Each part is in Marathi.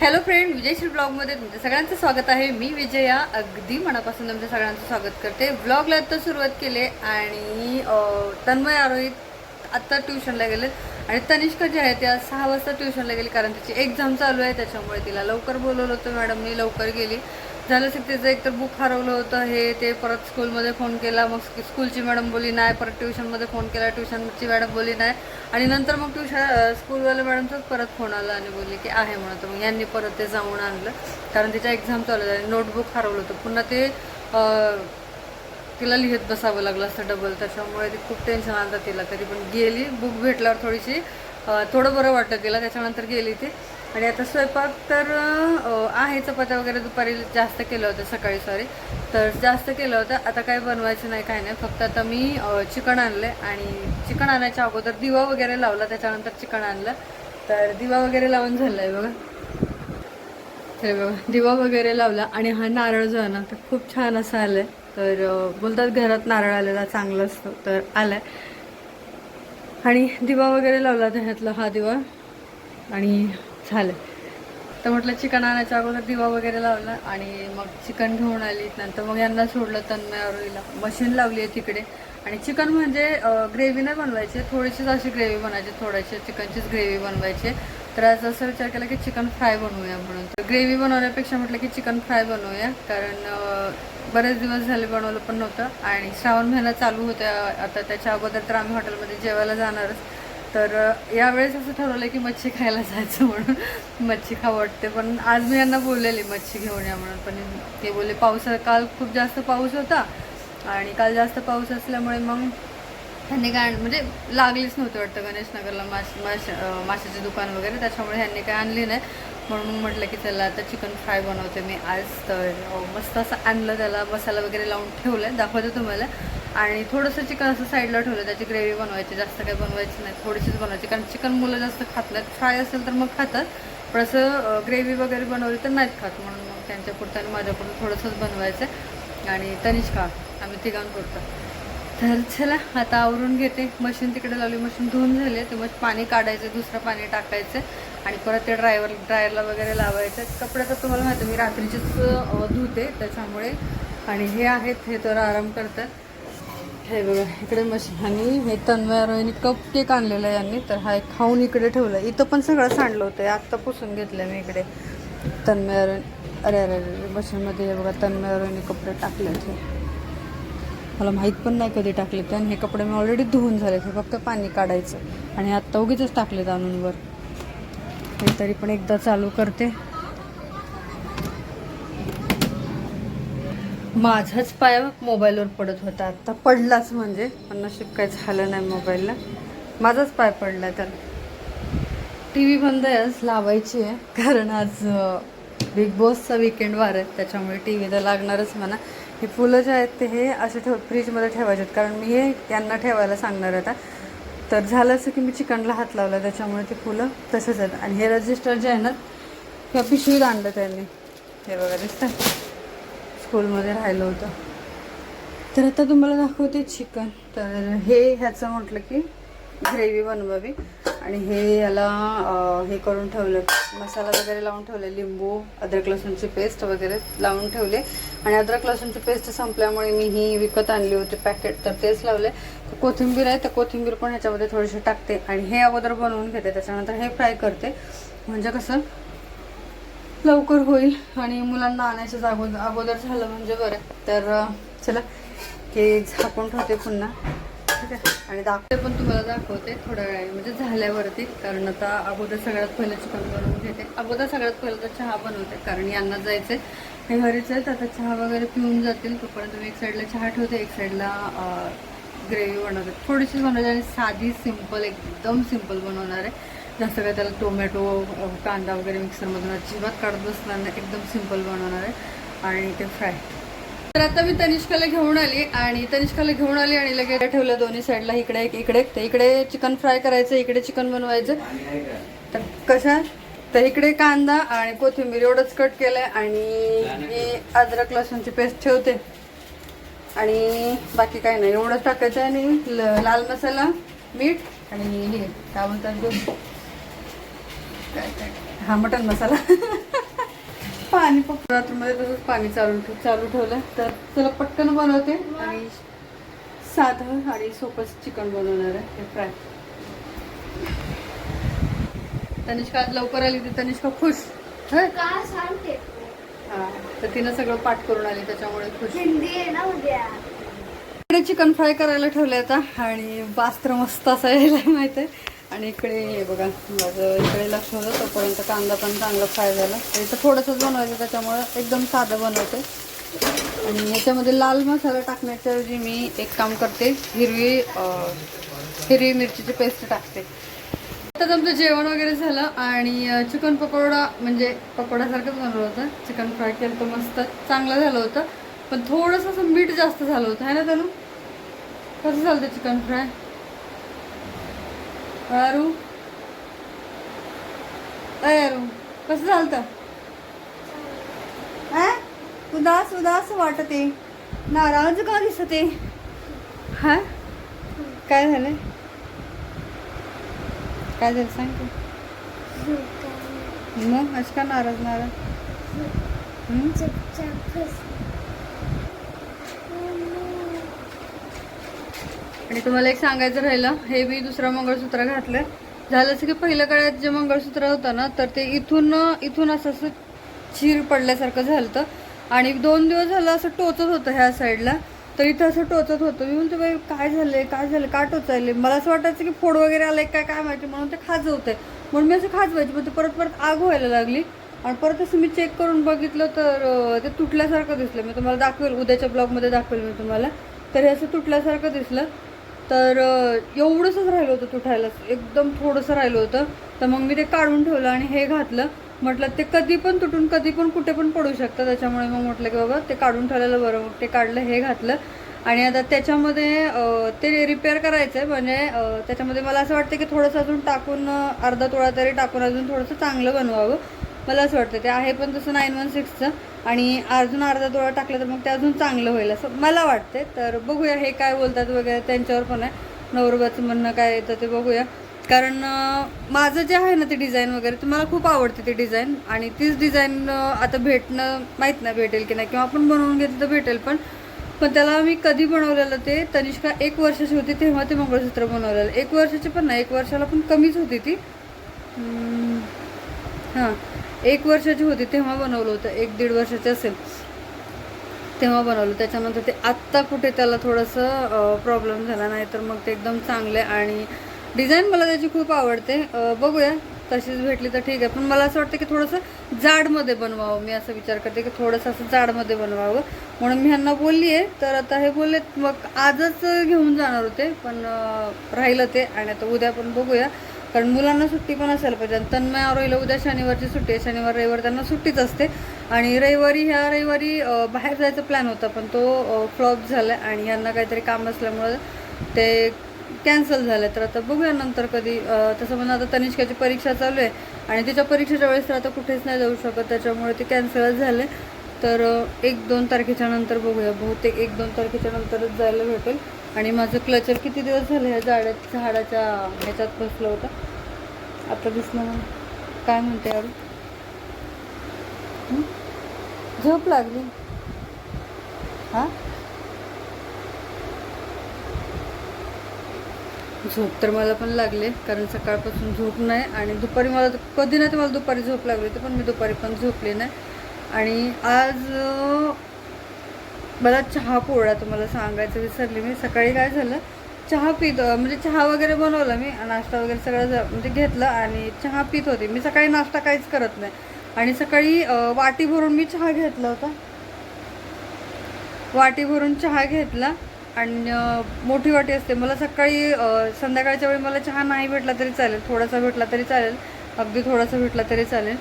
हॅलो फ्रेंड विजयश्री ब्लॉगमध्ये तुमचं सगळ्यांचं स्वागत आहे. मी विजया अगदी मनापासून तुमच्या सगळ्यांचं स्वागत करते. ब्लॉगला आत्ता सुरुवात केले आणि तन्मय आरोहित आत्ता ट्युशनला गेले आणि तनिष्का जी आहे त्या सहा वाजता ट्युशनला गेली कारण तिची एक्झाम चालू आहे त्याच्यामुळे तिला लवकर बोलवलं होतं मॅडमनी लवकर गेली. झालं की तिचं एकतर बुक हरवलं होतं हे ते परत स्कूलमध्ये फोन केला. मग स्कूलची मॅडम बोली नाही परत ट्युशनमध्ये फोन केला. ट्युशनची मॅडम बोली नाही. आणि नंतर मग ट्युशन स्कूलवाल्या मॅडमचाच परत फोन आला आणि बोलली की आहे म्हणत मग यांनी परत ते जाऊन आणलं. कारण तिच्या एक्झाम चालू झाली नोटबुक हरवलं होतं. पुन्हा ते तिला लिहित बसावं लागलं असतं डबल त्याच्यामुळे ती खूप टेन्शन आलं तिला. तरी पण गेली. बुक भेटल्यावर थोडीशी थोडं बरं वाटतं तिला. त्याच्यानंतर गेली ती. आणि आता स्वयंपाक तर आहे. चपात्या वगैरे दुपारी जास्त केलं होतं सकाळी सॉरी तर जास्त केलं होतं. आता काय बनवायचं नाही काय नाही. फक्त आता मी चिकन आणलं आणि चिकन आणायच्या अगोदर दिवा वगैरे लावला त्याच्यानंतर चिकन आणलं. तर दिवा वगैरे लावून झालं आहे बघा. हे बघा दिवा वगैरे लावला आणि हा नारळ जो आहे ना तर खूप छान असा आहे तर बोलतात घरात नारळ आलेला चांगला असतो तर आलाय. आणि दिवा वगैरे लावला त्याच्यातला हा दिवा. आणि झालं. तर म्हटलं चिकन आणायच्या अगोदर दिवा वगैरे लावला आणि मग चिकन घेऊन आली. नंतर मग यांना सोडलं तन्मयावरीला मशीन लावली आहे तिकडे. आणि चिकन म्हणजे ग्रेव्ही नाही बनवायची. थोडीशीच अशी ग्रेव्ही बनायची थोडीशी चिकनचीच ग्रेव्ही बनवायची. तर आज असं विचार केला की चिकन फ्राय बनवूया म्हणून. तर ग्रेव्ही बनवण्यापेक्षा म्हटलं की चिकन फ्राय बनवूया. कारण बरेच दिवस झाले बनवलं पण नव्हतं. आणि श्रावण महिना चालू होत्या. आता त्याच्या अगोदर तर आम्ही हॉटेलमध्ये जेवायला जाणारच. तर यावेळेस असं ठरवलं की मच्छी खायला जायचं म्हणून. मच्छी खावं वाटते. पण आज मी यांना बोललेली मच्छी घेऊन या म्हणून. पण ते बोलले पाऊस काल खूप जास्त पाऊस होता आणि काल जास्त पाऊस असल्यामुळे मग ह्यांनी काय आण- म्हणजे लागलीच नव्हती वाटतं गणेशनगरला माश माश माशाचे दुकान वगैरे. त्याच्यामुळे ह्यांनी काय आणली नाही. म्हणून मग म्हटलं की चला आता चिकन फ्राय बनवते मी आज. तर मस्त असं आणलं त्याला मसाला वगैरे लावून ठेवलं आहे दाखवते तुम्हाला. आणि थोडंसं चिकन असं साईडला ठेवलं त्याची ग्रेव्ही बनवायची जास्त काही बनवायची नाही थोडीशीच बनवायची. कारण चिकन मुलं जास्त खात नाहीत. फ्राय असेल तर मग खातात पण असं ग्रेव्ही वगैरे बनवली तर नाहीत खात. म्हणून मग त्यांच्या पुरतं आणि माझ्यापुरतं थोडंसंच बनवायचं आहे आणि तनिष्का आम्ही तिघांपुरतं तर चला आता आवरून घेते. मशीन तिकडे लावली. मशीन धुवून झाले. ते मग पाणी काढायचं दुसरं पाणी टाकायचं आणि परत ते ड्रायव्हर ड्रायरला वगैरे लावायचं. कपडे तर तुम्हाला माहिती आहे, मी रात्रीचीच धुते त्याच्यामुळे. आणि हे आहेत हे तर आराम करतात. हे बघा इकडे मशीन आणि हे तन्मयारोनी कप केक आणलेला आहे यांनी तर हा एक खाऊन इकडे ठेवला. इथं पण सगळं सांडलं होतं आत्ता पुसून घेतलं मी इकडे. तन्मयारोनी अरे अरे अरे मशीनमध्ये हे बघा तन्मयारोनी कपडे टाकले हे मला माहीत पण नाही कधी टाकले ते आणि हे कपडे मी ऑलरेडी धुवून झाले हे फक्त पाणी काढायचं. आणि आत्ता उगीच टाकलेत आणून वर. तरी पण एकदा चालू करते. माझाच पाय मोबाईलवर पडत होता. आत्ता पडलाच म्हणजे पण नशीब काही झालं नाही मोबाईलला. माझाच पाय पडला तर. टी व्ही बंद आहे आज लावायची आहे कारण आज बिग बॉसचा विकेंड वार आहे त्याच्यामुळे टी व्ही तर लागणारच म्हणा. हे फुलं जे आहेत ते हे असे ठेव फ्रीजमध्ये ठेवायचे आहेत कारण मी हे यांना ठेवायला सांगणार आता. तर झालं असं की मी चिकनला हात लावला त्याच्यामुळे ते फुलं तसेच आहेत. आणि हे रजिस्टर जे आहे ना त्या पिशवीत आणलं त्यांनी. हे बघा दिसतं स्कूलमध्ये राहिलं होतं. तर आता तुम्हाला दाखवते चिकन. तर हे ह्याचं म्हटलं की ग्रेव्ही बनवावी. आणि हे याला हे करून ठेवलं. मसाला वगैरे लावून ठेवले लिंबू अद्रक लसूणची पेस्ट वगैरे लावून ठेवले. आणि अद्रक लसूणची पेस्ट संपल्यामुळे मी ही विकत आणली होती पॅकेट तर तेच लावले. कोथिंबीर आहे तर कोथिंबीर पण ह्याच्यामध्ये थोडीशी टाकते. आणि हे अगोदर बनवून घेते. त्याच्यानंतर हे फ्राय करते. म्हणजे कसं लवकर होईल आणि मुलांना आणायचं अगोदर अगोदर झालं म्हणजे बरं. तर चला हे झाकून ठेवते पुन्हा. ठीक आहे? आणि दाखवते पण तुम्हाला दाखवते थोड्या वेळाने. म्हणजे झाल्यावरती कारण आता अगोदर सगळ्यात पहिलं चिकन बनवून घेते. अगोदर सगळ्यात पहिलं तर चहा बनवते कारण यांना जायचं आहे हे घरीच आहेत आता चहा वगैरे पिऊन जातील तोपर्यंत मी एक साईडला चहा ठेवते एक साईडला ग्रेव्ही बनवते. थोडीशीच बनवते आणि साधी सिंपल एकदम सिंपल बनवणार आहे. जास्त काय त्याला टोमॅटो कांदा वगैरे मिक्सरमधून अजिबात काढत बसणार नाही. एकदम सिंपल बनवणार आहे. आणि ते फ्राय तर आता मी तनिष्काला घेऊन आली आणि तनिष्काला घेऊन आली आणि लगेच ठेवलं दोन्ही साईडला इकडे एक इकडे ते इकडे चिकन फ्राय करायचं इकडे चिकन बनवायचं. तर कशा? तर इकडे कांदा आणि कोथिंबीर एवढंच कट केलंय आणि अद्रक लसूणची पेस्ट ठेवते. आणि बाकी काही नाही. एवढंच टाकायचं आणि ल- लाल मसाला मीठ आणि हे काय बोलतात काय काय हा मटन मसाला. पाणी फक्त रात्रमध्ये तसंच पाणी चालू चालू ठेवलं तर चला पटकन बनवते आणि साधं आणि सोपं चिकन बनवणार आहे हे फ्राय. तनिष्का आज लवकर आली ती तनिष्का खुश. का सांगते. हा तर तिनं सगळं पाठ करून आली त्याच्यामुळे खुश. हिंदी आहे ना उद्या. इकडे चिकन फ्राय करायला ठेवलं आता आणि वास्त्र मस्त असं यायला माहीत आहे. आणि इकडे हे बघा माझं इकडे लक्ष होतं तोपर्यंत कांदा पण चांगला फ्राय झाला. तर इथं थोडंसंच बनवायचं त्याच्यामुळं एकदम साधं बनवते. आणि याच्यामध्ये लाल मसाला टाकण्याच्याऐवजी मी एक काम करते हिरवी हिरवी मिरचीची पेस्ट टाकते. आता आमचं जेवण वगैरे झालं आणि चिकन पकोडा म्हणजे पकोड्यासारखंच बनवलं होतं. चिकन फ्राय केलं तर मस्त चांगलं झालं होतं. पण थोडंसं असं मीठ जास्त झालं होतं है ना तनु? कसं झालं ते चिकन फ्राय? अरू? अय अरू कसं झालं तर उदास उदास वाटत नाराज का दिसत हा? काय झालंय काय झालं सांग तू. मग? आज का नाराज नाराज? आणि तुम्हाला एक सांगायचं राहिलं हे मी दुसरं मंगळसूत्र घातलं. झालं असं की पहिल्या काळात जे मंगळसूत्र होतं ना तर ते इथून इथून असं असं चीर पडल्यासारखं झालं होतं आणि दोन दिवस झालं असं टोचत होतं ह्या साईडला. तर इथं असं टोचत होतं. मी म्हणते बाई काय झालंय? काय झालं का टोचायले? मला असं वाटायचं की फोड वगैरे आलंय काय काय माहिती? म्हणून ते खाजवतंय. म्हणून मी असं खाजवायची. मग ते परत परत आग व्हायला लागली. आणि परत असं मी चेक करून बघितलं तर ते तुटल्यासारखं दिसलं. मी तुम्हाला दाखवेल उद्याच्या ब्लॉगमध्ये दाखवेल मी तुम्हाला. तर हे असं तुटल्यासारखं दिसलं. तर एवढंसंच राहिलं होतं तुटायला एकदम थोडंसं राहिलं होतं. तर मग मी ते काढून ठेवलं आणि हे घातलं. म्हटलं ते कधी पण तुटून कधी पण कुठे पण पडू शकतं. त्याच्यामुळे मग म्हटलं की बाबा ते काढून ठेवलेलं बरं. मग ते काढलं हे घातलं. आणि आता त्याच्यामध्ये ते रिपेअर करायचं आहे म्हणजे त्याच्यामध्ये मला असं वाटतं की थोडंसं अजून टाकून अर्धा तोळा तरी टाकून अजून थोडंसं चांगलं बनवावं. मला असं वाटतं ते आहे पण तसं नाईन वन सिक्सचं आणि अजून अर्धा तोळा टाकलं तर मग ते अजून चांगलं होईल असं मला वाटते तर बघूया हे काय बोलतात वगैरे त्यांच्यावर पण आहे. नवरबाचं म्हणणं काय येतं ते बघूया. कारण माझं जे आहे ना ते डिझाईन वगैरे ते मला खूप आवडते ते डिझाईन आणि तीच डिझाईन आता भेटणं माहीत नाही भेटेल की नाही. किंवा आपण बनवून घेतलं तर भेटेल पण. पण त्याला मी कधी बनवलेलं ते तनिष्का एक वर्षाची होती तेव्हा ते मंगळसूत्र बनवलेलं. एक वर्षाची पण नाही एक वर्षाला पण कमीच होती ती. हां. एक वर्षाची होती तेव्हा बनवलं होतं. एक दीड वर्षाची असेल तेव्हा बनवलं. त्याच्यानंतर ते आत्ता कुठे त्याला थोडंसं प्रॉब्लेम झाला. नाही तर मग ते एकदम चांगले आणि डिझाईन मला त्याची खूप आवडते. बघूया. तशीच भेटली तर ठीक आहे. पण मला असं वाटतं की थोडंसं जाडमध्ये बनवावं. मी असं विचार करते की थोडंसं असं जाडमध्ये बनवावं. म्हणून मी ह्यांना बोलली आहे. तर आता हे बोलले मग आजच घेऊन जाणार होते. पण राहिलं ते. आणि आता उद्या पण बघूया. कारण मुलांना सुट्टी पण असायला पाहिजे. तन्मय आरोहीला उद्या शनिवारची सुट्टी आहे. शनिवार रविवार त्यांना सुट्टीच असते. आणि रविवारी ह्या रविवारी बाहेर जायचा प्लॅन होता. पण तो फ्लॉप झाला आणि यांना काहीतरी काम असल्यामुळं ते कॅन्सल झालं. तर आता बघूया नंतर कधी तसं म्हणून आता तनिष्काची परीक्षा चालू आहे. आणि तिच्या परीक्षेच्या वेळेस तर आता कुठेच नाही जाऊ शकत. त्याच्यामुळे ते कॅन्सलच झाले. तर एक दोन तारखेच्या नंतर बघूया. बहुतेक एक दोन तारखेच्या नंतरच जायला भेटेल. आणि माझं क्लचर किती दिवस झाले ह्या झाडा झाडाच्या ह्याच्यात बसलं होतं? आता दिसलं काय म्हणते यार झोप लागली. हा? झोप तर मला पण लागले कारण सकाळपासून झोप नाही. आणि दुपारी मला तर- कधी नाही तर मला दुपारी झोप लागली होती पण मी दुपारी पण झोपली नाही. आणि आज मला चहा पोळा तुम्हाला सांगायचं विसरले मी. सकाळी काय झालं? चहा पित म्हणजे चहा वगैरे बनवला मी नाश्ता वगैरे सगळं म्हणजे घेतलं आणि चहा पित होते. मी सकाळी नाश्ता काहीच करत नाही. आणि सकाळी वाटी भरून मी चहा घेतला होता. वाटी भरून चहा घेतला आणि मोठी वाटी असते. मला सकाळी संध्याकाळच्या वेळी मला चहा नाही भेटला तरी चालेल. थोडासा भेटला तरी चालेल. अगदी थोडासा भेटला तरी चालेल.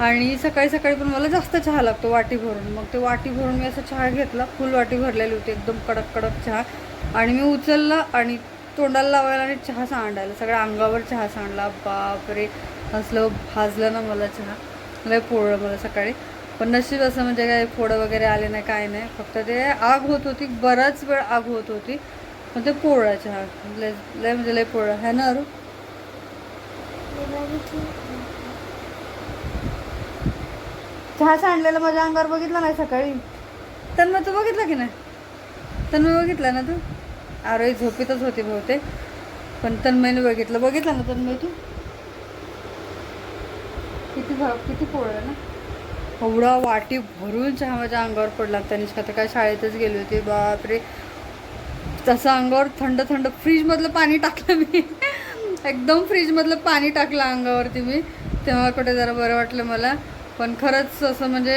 आणि सकाळी सकाळी पण मला जास्त चहा लागतो वाटी भरून. मग ते वाटी भरून मी असा चहा घेतला फुल वाटी भरलेली होती एकदम कडक कडक चहा. आणि मी उचलला आणि तोंडाला लावायला आणि चहा सांडायला. सगळ्या अंगावर चहा सांडला. बापरे! असलं भाजलं ना मला चहा. लय पोळलं मला सकाळी. पण नशीब असं म्हणजे काय फोडं वगैरे आले नाही काय नाही. फक्त ते आग होत होती बराच वेळ आग होत होती. पण ते पोळा चहा लय लय म्हणजे लय पोळा है ना अरू चहा सांडलेला माझ्या अंगावर बघितला नाही सकाळी. तन्मय तू बघितला की नाही? तन्मय बघितला ना तू? अरे झोपेतच होती बहुतेक. पण तन्मयने बघितलं. बघितलं ना तन्मय तू? किती भा किती पोळं ना? एवढा वाटी भरून चहा माझ्या अंगावर पडला. तनिष्का तर काय शाळेतच गेली होती. बापरे. तसं अंगावर थंड थंड फ्रीजमधलं पाणी टाकलं मी. एकदम फ्रीजमधलं पाणी टाकलं अंगावरती मी तेव्हा कुठे जरा बरं वाटलं मला. पण खरंच असं म्हणजे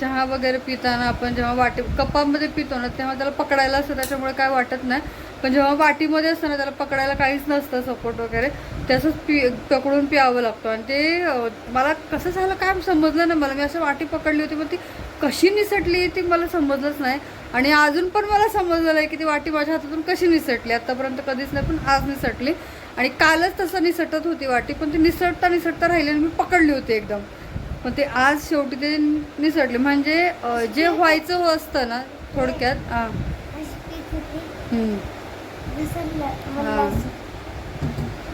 चहा वगैरे पिताना आपण जेव्हा वाटी कपामध्ये पितो ना तेव्हा त्याला पकडायला असतं त्याच्यामुळे काय वाटत नाही. पण जेव्हा वाटीमध्ये असतं ना त्याला पकडायला काहीच नसतं सपोर्ट वगैरे तसंच पि पकडून प्यावं लागतं. आणि ते मला कसं झालं काय समजलं नाही. मला मी असं वाटी पकडली होती पण ती कशी निसटली ती मला समजलंच नाही. आणि अजून पण मला समजलं आहे की ती वाटी माझ्या हातातून कशी निसटली. आत्तापर्यंत कधीच नाही पण आज निसटली. आणि कालच तसं निसटत होती वाटी पण ती निसटता निसटता राहिली आणि मी पकडली होती एकदम. पण ते आज शेवटी ते निसटले. म्हणजे जे व्हायचं असतं ना थोडक्यात हां. हां.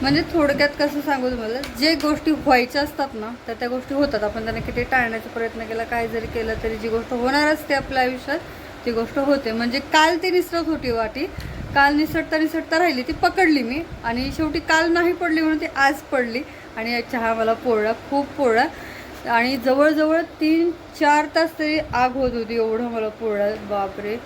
म्हणजे थोडक्यात कसं सांगू तुम्हाला जे गोष्टी व्हायच्या असतात ना तर त्या गोष्टी होतात. आपण त्यांना किती टाळण्याचा प्रयत्न केला काय जरी केलं तरी जी गोष्ट होणार असते आपल्या आयुष्यात ती गोष्ट होते. म्हणजे काल ती निसरत होती वाटी काल निसटता निसटता राहिली ती पकडली मी. आणि शेवटी काल नाही पडली म्हणून ती आज पडली. आणि चहा मला पोळला खूप पोळला. आणि जवळजवळ तीन चार तास तरी आग होत होती एवढं मला पोळला. बापरे.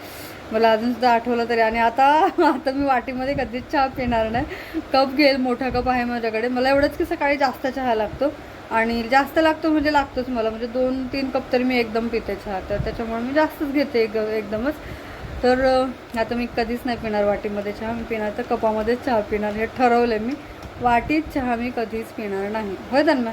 मला अजून सुद्धा आठवलं तरी. आणि आता आता मी वाटीमध्ये कधीच चहा पिणार नाही. कप घेईल मोठा कप आहे माझ्याकडे. मला एवढंच की सकाळी जास्त चहा लागतो. आणि जास्त लागतो म्हणजे लागतोच मला. म्हणजे दोन तीन कप तरी मी एकदम पिते चहा. तर त्याच्यामुळे मी जास्तच घेते एक एकदमच. तर आता मी कधीच नाही पिणार वाटीमध्ये चहा मी पिणार तर कपामध्येच चहा पिणार हे ठरवलं मी. वाटीत चहा मी कधीच पिणार नाही. होय तन्मय